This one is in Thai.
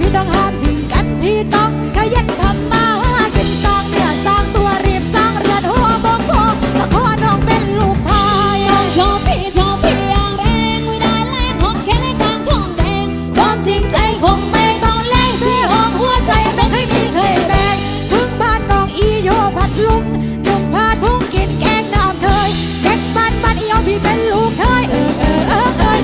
พี่ต้องห้ามถึงกันพี่ต้องขยัน